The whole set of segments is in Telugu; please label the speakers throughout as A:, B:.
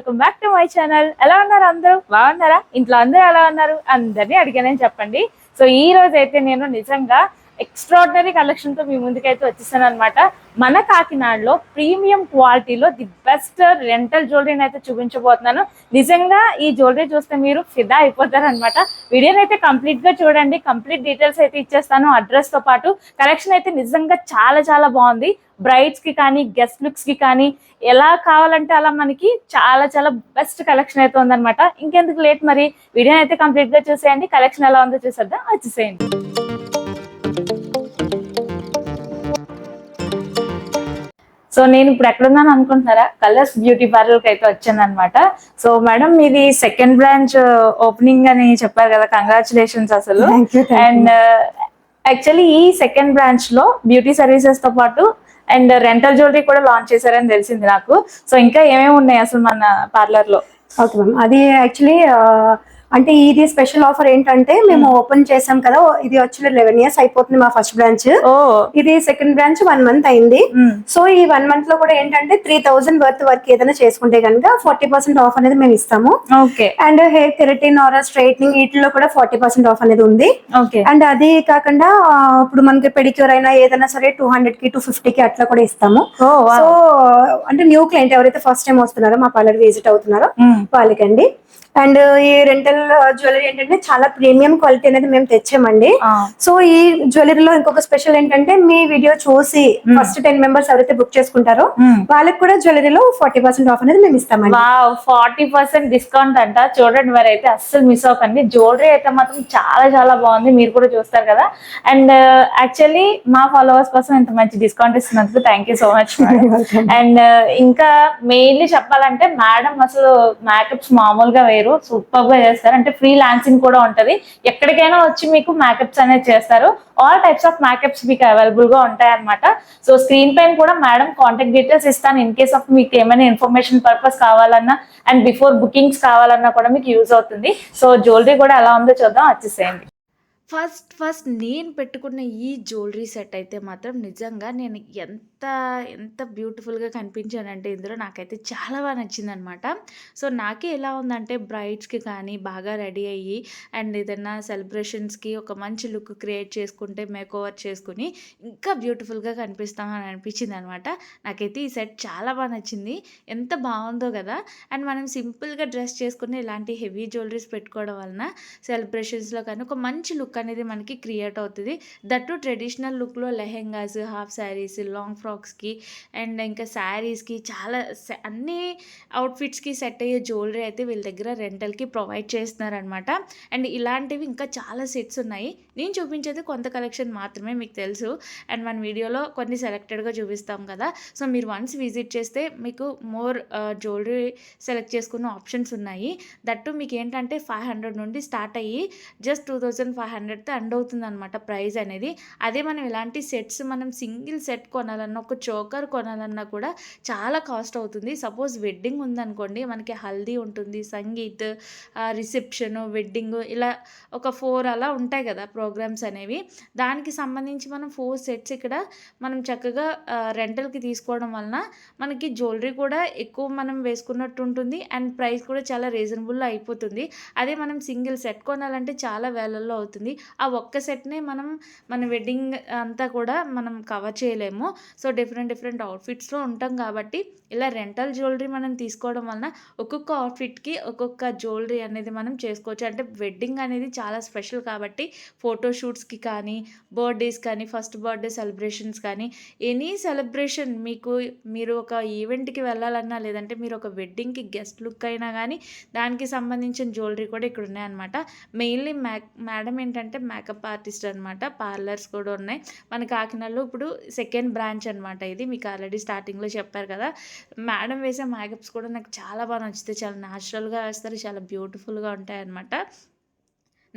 A: Welcome back to my channel. ఎలా ఉన్నారు అందరూ? బాగున్నారా? ఇంట్లో అందరూ ఎలా ఉన్నారు? అందరినీ అడిగానని చెప్పండి. సో ఈ రోజు అయితే నేను నిజంగా ఎక్స్ట్రాడినరీ కలెక్షన్తో మీ ముందుకైతే వచ్చేసాను అనమాట మన కాకినాడలో ప్రీమియం క్వాలిటీలో ది బెస్ట్ రెంటల్ జ్యువెలరీని అయితే చూపించబోతున్నాను. నిజంగా ఈ జ్యువెలరీ చూస్తే మీరు ఫిదా అయిపోతారు అనమాట వీడియోని అయితే కంప్లీట్గా చూడండి. కంప్లీట్ డీటెయిల్స్ అయితే ఇచ్చేస్తాను. అడ్రస్తో పాటు కలెక్షన్ అయితే నిజంగా చాలా చాలా బాగుంది. బ్రైడ్స్కి కానీ గెస్ట్ లుక్స్కి కానీ ఎలా కావాలంటే అలా మనకి చాలా చాలా బెస్ట్ కలెక్షన్ అయితే ఉందన్నమాట. ఇంకెందుకు లేట్ మరి? వీడియోని అయితే కంప్లీట్గా చూసేయండి. కలెక్షన్ ఎలా ఉందో చూసేద్దాం. వచ్చేసేయండి. సో నేను ఇప్పుడు ఎక్కడున్నాను అనుకుంటున్నారా? కలర్స్ బ్యూటీ పార్లర్కి అయితే వచ్చాను అనమాట సో మేడం మీది సెకండ్ బ్రాంచ్ ఓపెనింగ్ అని చెప్పారు కదా. కంగ్రాచులేషన్స్ అసలు. అండ్ యాక్చువల్లీ ఈ సెకండ్ బ్రాంచ్లో బ్యూటీ సర్వీసెస్తో పాటు అండ్ రెంటల్ జ్యువెలరీ కూడా లాంచ్ చేశారని తెలిసింది నాకు. సో ఇంకా ఏమేమి ఉన్నాయి అసలు మన పార్లర్లో?
B: ఓకే మ్యామ్ అది యాక్చువల్లీ అంటే ఇది స్పెషల్ ఆఫర్ ఏంటంటే మేము ఓపెన్ చేసాం కదా ఇది వచ్చి లెవెన్ ఇయర్స్ అయిపోతుంది మా ఫస్ట్ బ్రాంచ్. ఇది సెకండ్ బ్రాంచ్ వన్ మంత్ అయింది.
A: మ్,
B: సో ఈ వన్ మంత్లో కూడా ఏంటంటే త్రీ థౌసండ్ వర్త్ వర్క్ ఏదైనా చేసుకుంటే కనుక ఫార్టీ పర్సెంట్ ఆఫ్ అనేది మేము ఇస్తాము.
A: Okay.
B: And hair keratin or straightening వీటిలో కూడా ఫార్టీ పర్సెంట్ ఆఫ్ అనేది ఉంది.
A: ఓకే.
B: అండ్ అది కాకుండా ఇప్పుడు మనకి పెడిక్యూర్ అయినా ఏదైనా సరే టూ హండ్రెడ్కి టూ ఫిఫ్టీ కి అట్లా కూడా ఇస్తాము. సో అంటే న్యూ క్లయింట్ ఎవరైతే ఫస్ట్ టైం వస్తున్నారో మా పార్లర్ విజిట్ అవుతున్నారో వాళ్ళకండి. అండ్ ఈ రెంటల్ జ్యువెలరీ ఏంటంటే చాలా ప్రీమియం క్వాలిటీ అనేది మేము తెచ్చామండి. సో ఈ జ్యువెలరీలో ఇంకొక స్పెషల్ ఏంటంటే మీ వీడియో చూసి ఫస్ట్ టెన్ మెంబర్స్ ఎవరైతే బుక్ చేసుకుంటారో వాళ్ళకి కూడా జ్యువెలరీలో ఫార్టీ పర్సెంట్ ఆఫ్ అనేది మేము ఇస్తామండి.
A: ఫార్టీ పర్సెంట్ డిస్కౌంట్ అంట. చూడండి మరి అయితే అస్సలు మిస్ అవ్వకండి. జ్యువెలరీ అయితే మాత్రం చాలా చాలా బాగుంది. మీరు కూడా చూస్తారు కదా. అండ్ యాక్చువల్లీ మా ఫాలోవర్స్ కోసం ఇంత మంచి discount ఇస్తున్నందుకు thank you so much and ఇంకా మెయిన్లీ చెప్పాలంటే మేడం అసలు మేకప్స్ మామూలుగా వేరు సూపర్గా చేస్తారు. అంటే ఫ్రీ లాన్సింగ్ కూడా ఉంటది. ఎక్కడికైనా వచ్చి మీకు మేకప్స్ అనేది చేస్తారు. ఆల్ టైప్స్ ఆఫ్ మేకప్స్ మీకు అవైలబుల్గా ఉంటాయి అనమాట సో స్క్రీన్ పైన కూడా మేడం కాంటాక్ట్ డీటెయిల్స్ ఇస్తాను. ఇన్ కేస్ ఆఫ్ మీకు ఏమైనా ఇన్ఫర్మేషన్ పర్పస్ కావాలన్నా అండ్ బిఫోర్ బుకింగ్స్ కావాలన్నా కూడా మీకు యూజ్ అవుతుంది. సో జ్యువెలరీ కూడా ఎలా ఉందో చూద్దాం. వచ్చేసేయండి. ఫస్ట్ ఫస్ట్ నేను పెట్టుకున్న ఈ జ్యువెలరీ సెట్ అయితే మాత్రం నిజంగా నేను ఎంత ఎంత ఎంత బ్యూటిఫుల్గా కనిపించానంటే ఇందులో నాకైతే చాలా బాగా నచ్చిందనమాట. సో నాకే ఎలా ఉందంటే బ్రైడ్స్కి కానీ బాగా రెడీ అయ్యి అండ్ ఏదైనా సెలబ్రేషన్స్కి ఒక మంచి లుక్ క్రియేట్ చేసుకుంటే మేక్ ఓవర్ చేసుకుని ఇంకా బ్యూటిఫుల్గా కనిపిస్తామని అనిపించింది అనమాట నాకైతే ఈ సెట్ చాలా బాగా నచ్చింది. ఎంత బాగుందో కదా! అండ్ మనం సింపుల్గా డ్రెస్ చేసుకుని ఇలాంటి హెవీ జ్యువెలరీస్ పెట్టుకోవడం వలన సెలబ్రేషన్స్లో కానీ ఒక మంచి లుక్ అనేది మనకి క్రియేట్ అవుతుంది. దట్టు ట్రెడిషనల్ లుక్లో లెహెంగాస్ హాఫ్ శారీస్ లాంగ్ ఫ్రాక్స్కి అండ్ ఇంకా శారీస్కి చాలా అన్ని అవుట్ఫిట్స్కి సెట్ అయ్యే జ్యువెలరీ అయితే వీళ్ళ దగ్గర రెంటల్కి ప్రొవైడ్ చేస్తున్నారనమాట. అండ్ ఇలాంటివి ఇంకా చాలా సెట్స్ ఉన్నాయి. నేను చూపించేది కొంత కలెక్షన్ మాత్రమే మీకు తెలుసు. అండ్ మన వీడియోలో కొన్ని సెలెక్టెడ్గా చూపిస్తాం కదా. సో మీరు వన్స్ విజిట్ చేస్తే మీకు మోర్ జ్యువెలరీ సెలెక్ట్ చేసుకున్న ఆప్షన్స్ ఉన్నాయి. దట్టు మీకు ఏంటంటే ఫైవ్ హండ్రెడ్ నుండి స్టార్ట్ అయ్యి జస్ట్ టూ థౌజండ్ ఫైవ్ హండ్రెడ్తో ఎండ్ అవుతుంది అనమాట ప్రైస్ అనేది. అదే మనం ఇలాంటి సెట్స్ మనం సింగిల్ సెట్ కొనాలన్నా ఒక చోకర్ కొనాలన్నా కూడా చాలా కాస్ట్ అవుతుంది. సపోజ్ వెడ్డింగ్ ఉందనుకోండి మనకి హల్దీ ఉంటుంది సంగీత్ రిసెప్షన్ వెడ్డింగ్ ఇలా ఒక ఫోర్ అలా ఉంటాయి కదా ప్రోగ్రామ్స్ అనేవి. దానికి సంబంధించి మనం ఫోర్ సెట్స్ ఇక్కడ మనం చక్కగా రెంటల్కి తీసుకోవడం వలన మనకి జ్యువెలరీ కూడా ఎక్కువ మనం వేసుకున్నట్టు ఉంటుంది. అండ్ ప్రైస్ కూడా చాలా రీజనబుల్లో అయిపోతుంది. అదే మనం సింగిల్ సెట్ కొనాలంటే చాలా వేలల్లో అవుతుంది. ఆ ఒక్క సెట్నే మనం మన వెడ్డింగ్ అంతా కూడా మనం కవర్ చేయలేము. సో డిఫరెంట్ డిఫరెంట్ అవుట్ఫిట్స్లో ఉంటాం కాబట్టి ఇలా రెంటల్ జ్యువెలరీ మనం తీసుకోవడం వలన ఒక్కొక్క అవుట్ఫిట్కి ఒక్కొక్క జ్యువెలరీ అనేది మనం చేసుకోవచ్చు. అంటే వెడ్డింగ్ అనేది చాలా స్పెషల్ కాబట్టి ఫోటోషూట్స్కి కానీ బర్త్డేస్ కానీ ఫస్ట్ బర్త్డే సెలబ్రేషన్స్ కానీ ఎనీ సెలబ్రేషన్ మీకు మీరు ఒక ఈవెంట్కి వెళ్ళాలన్నా లేదంటే మీరు ఒక వెడ్డింగ్కి గెస్ట్ లుక్ అయినా కానీ దానికి సంబంధించిన జ్యువెలరీ కూడా ఇక్కడ ఉన్నాయన్నమాట. మెయిన్లీ మ్యాక్ మేడం ఏంటంటే మేకప్ ఆర్టిస్ట్ అనమాట పార్లర్స్ కూడా ఉన్నాయి. మన కాకినాడలో ఇప్పుడు సెకండ్ బ్రాంచ్ అనమాట ఇది. మీకు ఆల్రెడీ స్టార్టింగ్లో చెప్పారు కదా. మేడం వేసే మేకప్స్ కూడా నాకు చాలా బాగా నచ్చుతాయి. చాలా న్యాచురల్గా వేస్తారు. చాలా బ్యూటిఫుల్గా ఉంటాయి అనమాట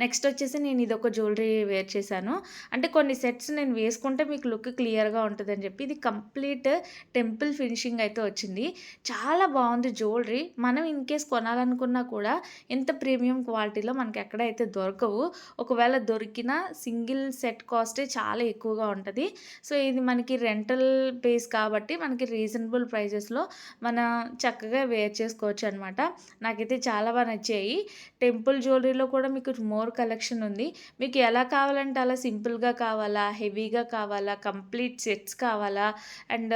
A: నెక్స్ట్ వచ్చేసి నేను ఇది ఒక జ్యువెలరీ వేర్ చేశాను. అంటే కొన్ని సెట్స్ నేను వేసుకుంటే మీకు లుక్ క్లియర్గా ఉంటుందని చెప్పి ఇది కంప్లీట్ టెంపుల్ ఫినిషింగ్ అయితే వచ్చింది. చాలా బాగుంది జ్యువెలరీ. మనం ఇన్ కేస్ కొనాలనుకున్నా కూడా ఇంత ప్రీమియం క్వాలిటీలో మనకి ఎక్కడైతే దొరకవు ఒకవేళ దొరికిన సింగిల్ సెట్ కాస్టే చాలా ఎక్కువగా ఉంటుంది. సో ఇది మనకి రెంటల్ బేస్ కాబట్టి మనకి రీజనబుల్ ప్రైజెస్లో మనం చక్కగా వేర్ చేసుకోవచ్చు అనమాట నాకైతే చాలా బాగా నచ్చాయి. టెంపుల్ జ్యువెలరీలో కూడా మీకు మోర్ కలెక్షన్ ఉంది. మీకు ఎలా కావాలంటే అలా సింపుల్గా కావాలా హెవీగా కావాలా కంప్లీట్ సెట్స్ కావాలా? అండ్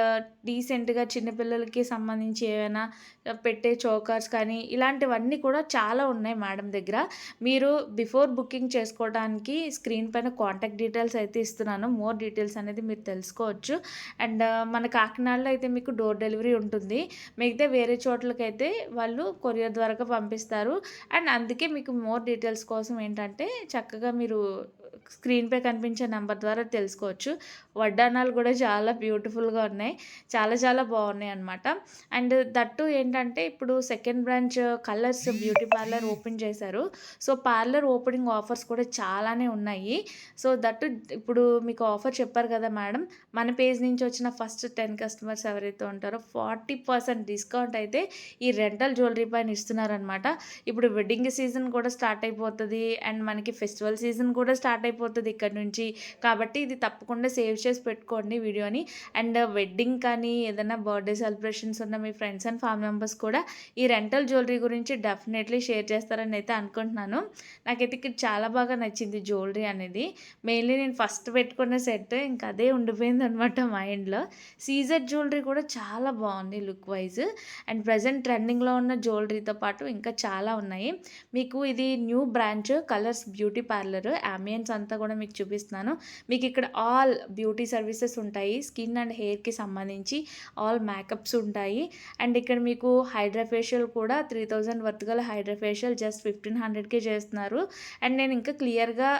A: డీసెంట్గా చిన్నపిల్లలకి సంబంధించి ఏమైనా పెట్టే చోకర్స్ కానీ ఇలాంటివన్నీ కూడా చాలా ఉన్నాయి మేడం దగ్గర. మీరు బిఫోర్ బుకింగ్ చేసుకోవడానికి స్క్రీన్ పైన కాంటాక్ట్ డీటెయిల్స్ అయితే ఇస్తున్నాను. మోర్ డీటెయిల్స్ అనేది మీరు తెలుసుకోవచ్చు. అండ్ మన కాకినాడలో అయితే మీకు డోర్ డెలివరీ ఉంటుంది. మిగతా వేరే చోట్లకైతే వాళ్ళు కొరియర్ ద్వారా పంపిస్తారు. అండ్ అందుకే మీకు మోర్ డీటెయిల్స్ కోసం ఏంటంటే ఏంటంటే చక్కగా మీరు స్క్రీన్పై కనిపించే నెంబర్ ద్వారా తెలుసుకోవచ్చు. వడ్డానాలు కూడా చాలా బ్యూటిఫుల్గా ఉన్నాయి. చాలా చాలా బాగున్నాయి అనమాట అండ్ దట్టు ఏంటంటే ఇప్పుడు second branch Colors beauty parlour open చేశారు. సో పార్లర్ ఓపెనింగ్ ఆఫర్స్ కూడా చాలానే ఉన్నాయి. సో దట్టు ఇప్పుడు మీకు ఆఫర్ చెప్పారు కదా మేడం. మన పేజ్ నుంచి వచ్చిన ఫస్ట్ టెన్ కస్టమర్స్ ఎవరైతే ఉంటారో ఫార్టీ పర్సెంట్ డిస్కౌంట్ అయితే ఈ రెంటల్ జ్యువెలరీ పైన ఇస్తున్నారనమాట ఇప్పుడు వెడ్డింగ్ సీజన్ కూడా స్టార్ట్ అయిపోతుంది. అండ్ మనకి ఫెస్టివల్ సీజన్ కూడా స్టార్ట్ అయిపోతుంది ఇక్కడ నుంచి. కాబట్టి ఇది తప్పకుండా సేవ్ చేసి పెట్టుకోండి వీడియోని అండ్ వెడ్డింగ్ కానీ ఏదైనా బర్త్డే సెలబ్రేషన్స్ ఉన్న మీ ఫ్రెండ్స్ అండ్ ఫ్యామిలీ మెంబర్స్ కూడా ఈ రెంటల్ జ్యువెలరీ గురించి డెఫినెట్లీ షేర్ చేస్తారని అయితే అనుకుంటున్నాను. నాకైతే ఇక్కడ చాలా బాగా నచ్చింది జ్యువెలరీ అనేది. మెయిన్లీ నేను ఫస్ట్ పెట్టుకున్న సెట్ ఇంకా అదే ఉండిపోయింది అనమాట మైండ్లో సీజర్ జ్యువెలరీ కూడా చాలా బాగుంది లుక్ వైజ్ అండ్ ప్రజెంట్ ట్రెండింగ్లో ఉన్న జ్యువెలరీతో పాటు ఇంకా చాలా ఉన్నాయి. మీకు ఇది new branch Colors beauty parlour ambience అంతా అంతా కూడా మీకు చూపిస్తున్నాను. మీకు ఇక్కడ ఆల్ బ్యూటీ సర్వీసెస్ ఉంటాయి. స్కిన్ అండ్ హెయిర్కి సంబంధించి ఆల్ మేకప్స్ ఉంటాయి. అండ్ ఇక్కడ మీకు హైడ్రా ఫేషియల్ కూడా త్రీ థౌజండ్ వర్త్ గల హైడ్రా ఫేషియల్ జస్ట్ ఫిఫ్టీన్ హండ్రెడ్కే చేస్తున్నారు. అండ్ నేను ఇంకా క్లియర్గా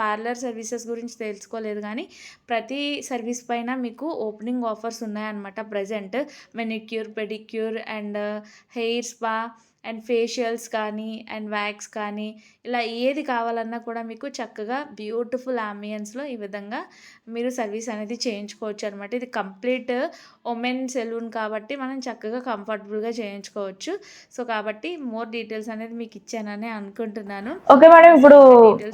A: పార్లర్ సర్వీసెస్ గురించి తెలుసుకోలేదు కానీ ప్రతి సర్వీస్ పైన మీకు ఓపెనింగ్ ఆఫర్స్ ఉన్నాయన్నమాట present. Manicure pedicure and hair spa and facials కానీ అండ్ వ్యాక్స్ కానీ ఇలా ఏది కావాలన్నా కూడా మీకు చక్కగా బ్యూటిఫుల్ అంబియన్స్లో ఈ విధంగా మీరు సర్వీస్ అనేది చేయించుకోవచ్చు అనమాట ఇది కంప్లీట్ ఉమెన్ సెలూన్ కాబట్టి మనం చక్కగా కంఫర్టబుల్గా చేయించుకోవచ్చు. సో కాబట్టి మోర్ డీటెయిల్స్ అనేది మీకు ఇచ్చానని అనుకుంటున్నాను.
C: ఓకే మేడం ఇప్పుడు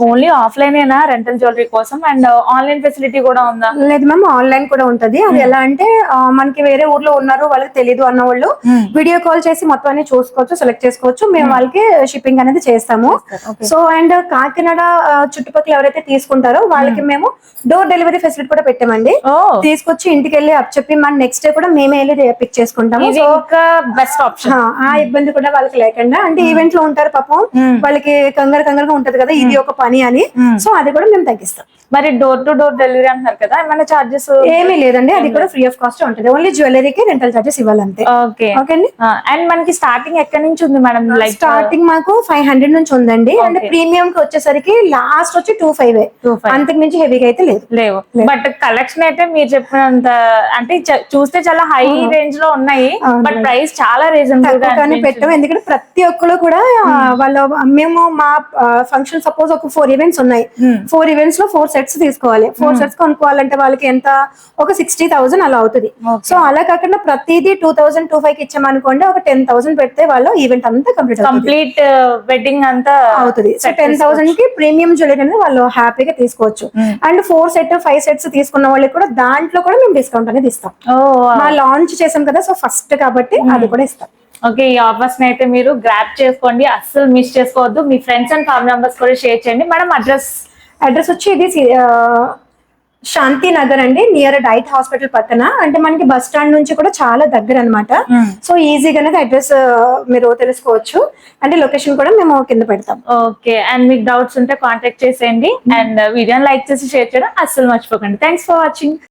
C: ఓన్లీ ఆఫ్లైన్ ఏనా? రెంటల్ జ్యువెలరీ కోసం? అండ్ ఆన్లైన్ ఫెసిలిటీ కూడా ఉందా?
B: లేదు మ్యామ్ ఆన్లైన్ కూడా ఉంటది. అది ఎలా అంటే ఆ, మనకి వేరే ఊర్లో ఉన్నారు వాళ్ళకి తెలియదు అన్న వాళ్ళు వీడియో కాల్ చేసి మొత్తం అన్ని చూసుకోవచ్చు సెలెక్ట్ చేసుకోవచ్చు. మేము వాళ్ళకి షిప్పింగ్ అనేది చేస్తాము. సో అండ్ కాకినాడ చుట్టుపక్కల ఎవరైతే తీసుకుంటారో వాళ్ళకి మేము. డోర్ డెలివరీ ఫెసిలిటీ కూడా పెట్టామండి. తీసుకొచ్చి ఇంటికి వెళ్ళి అప్ చెప్పి మన నెక్స్ట్ డే కూడా మేమే వెళ్ళి పిక్ చేసుకుంటాము.
C: ఇంకా బెస్ట్ ఆప్షన్
B: ఆ ఇబ్బంది కూడా వాళ్ళకి లేకుండా అంటే ఈవెంట్లో ఉంటారు పాపం. వాళ్ళకి కంగారు కంగారుగా ఉంటది కదా ఇది ఒక పని అని. సో అది కూడా మేము తగ్గిస్తాం.
C: మరి డోర్ టు డోర్ డెలివరీ అంటున్నారు కదా ఏమైనా చార్జెస్
B: ఏమీ లేదండి అది కూడా ఫ్రీ ఆఫ్ కాస్ట్ ఉంటుంది. ఓన్లీ జ్యువెలరీకి రెంటల్ చార్జెస్ ఇవ్వాలంతే.
C: ఓకే.
B: ఓకే అండి?
C: అండ్ మనకి స్టార్టింగ్ ఎక్కడి నుంచి ఉంది మేడం లైక్
B: స్టార్టింగ్ మాకు ఫైవ్ హండ్రెడ్ నుంచి ఉందండి. అండ్. ప్రీమియం కి వచ్చేసరికి లాస్ట్ వచ్చి టూ ఫైవ్ అంతకు మించి హెవీగా అయితే లేదు.
C: లేవు. బట్ కలెక్షన్ అయితే మీరు చెప్పినంత అంటే చూస్తే చాలా హై రేంజ్లో ఉన్నాయి. బట్ ప్రైస్ చాలా రీజనబుల్గా
B: కానీ పెట్టాం. ఎందుకంటే ప్రతి ఒక్కరు కూడా ఆ, వాళ్ళ మేము మా ఫంక్షన్ సపోజ్ ఒక ఫోర్ ఈవెంట్స్ ఉన్నాయి.
C: Hmm.
B: ఫోర్ ఈవెంట్స్లో ఫోర్ సెట్స్ తీసుకోవాలి. ఫోర్ సెట్స్ కొనుక్కోవాలంటే వాళ్ళకి ఎంత? ఒక సిక్స్టీ థౌసండ్ అలా అవుతుంది. సో అలా కాకుండా ప్రతిదీ టూ థౌసండ్ టూ ఫైవ్కి ఇచ్చామనుకోండి ఒక టెన్ థౌసండ్ పెడితే వాళ్ళు ఈవెంట్ అంతా కంప్లీట్
C: కంప్లీట్ వెడ్డింగ్ అంతా
B: అవుతుంది. So ten. థౌసండ్కి ప్రీమియం జ్యువెలరీ అనేది వాళ్ళు హ్యాపీగా తీసుకోవచ్చు.
C: Hmm.
B: And four set five sets తీసుకున్న వాళ్ళకి కూడా దాంట్లో కూడా మేము డిస్కౌంట్ అనేది ఇస్తాం.
C: ఓ
B: మా లాంచ్ చేసాం కదా సో ఫస్ట్ కాబట్టి అది కూడా ఇస్తాం.
C: ఓకే ఈ ఆఫర్స్ని అయితే మీరు గ్రాప్ చేసుకోండి అస్సలు మిస్ చేసుకోవద్దు. మీ ఫ్రెండ్స్ అండ్ ఫ్యామిలీ మెంబర్స్ కూడా షేర్ చేయండి. మేడం అడ్రస్
B: అడ్రస్ వచ్చి ఇది శాంతి నగర్ అండి నియర్ డైట్ హాస్పిటల్ పక్కన. అంటే మనకి బస్ స్టాండ్ నుంచి కూడా చాలా దగ్గర అన్నమాట. సో ఈజీగా అడ్రస్ మీరు తెలుసుకోవచ్చు. అంటే లొకేషన్ కూడా మేము కింద పెడతాం.
C: ఓకే అండ్ మీకు డౌట్స్ ఉంటే కాంటాక్ట్ చేసేయండి. అండ్ వీడియోని లైక్ చేసి షేర్ చేయడం అస్సలు మర్చిపోకండి. Thanks for watching